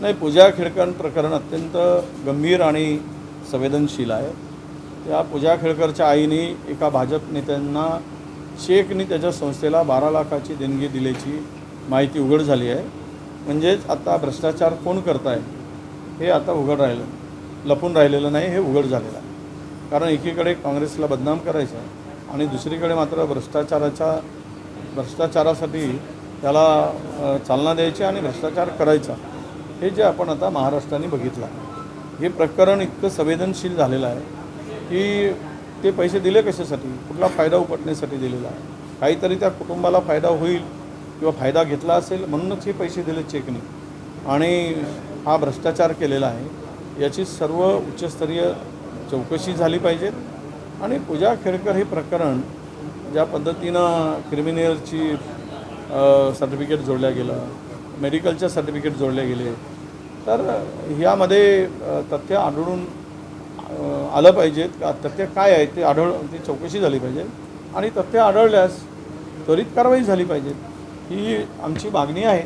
नाही पूजा खेळकर प्रकरण अत्यंत गंभीर आणि संवेदनशील आहे. त्या पूजा खेळकरच्या आईने एका भाजप नेत्यांना शेखनी त्याच्या संस्थेला बारा लाखाची देणगी दिल्याची माहिती उघड झाली आहे. म्हणजेच आता भ्रष्टाचार कोण करताय हे आता उघड राहिलं लपून राहिलेलं नाही हे उघड झालेलं आहे. कारण एकीकडे काँग्रेसला बदनाम करायचं आहे आणि दुसरीकडे मात्र भ्रष्टाचाराच्या भ्रष्टाचारासाठी त्याला चालना द्यायची आणि भ्रष्टाचार करायचा. हे जे आपण आता महाराष्ट्राने बघितलं आहे. हे प्रकरण इतकं संवेदनशील झालेलं आहे की ते पैसे दिले कशासाठी? कुठला फायदा उपटण्यासाठी दिलेला आहे? काहीतरी त्या कुटुंबाला फायदा होईल किंवा फायदा घेतला असेल म्हणूनच हे पैसे दिले चेकने. आणि हा भ्रष्टाचार केलेला आहे याची सर्व उच्चस्तरीय चौकशी झाली पाहिजेत. आणि पूजा खेडकर हे प्रकरण ज्या पद्धतीनं क्रिमिनलची सर्टिफिकेट जोडल्या गेलं मेडिकलच्या सर्टिफिकेट जोडले गेले. तर ह्यामध्ये तथ्य आढळून आलं पाहिजेत का तथ्य काय आहे ते आढळ ती चौकशी झाली पाहिजे. आणि तथ्य आढळल्यास त्वरित कारवाई झाली पाहिजे. ही आमची मागणी आहे.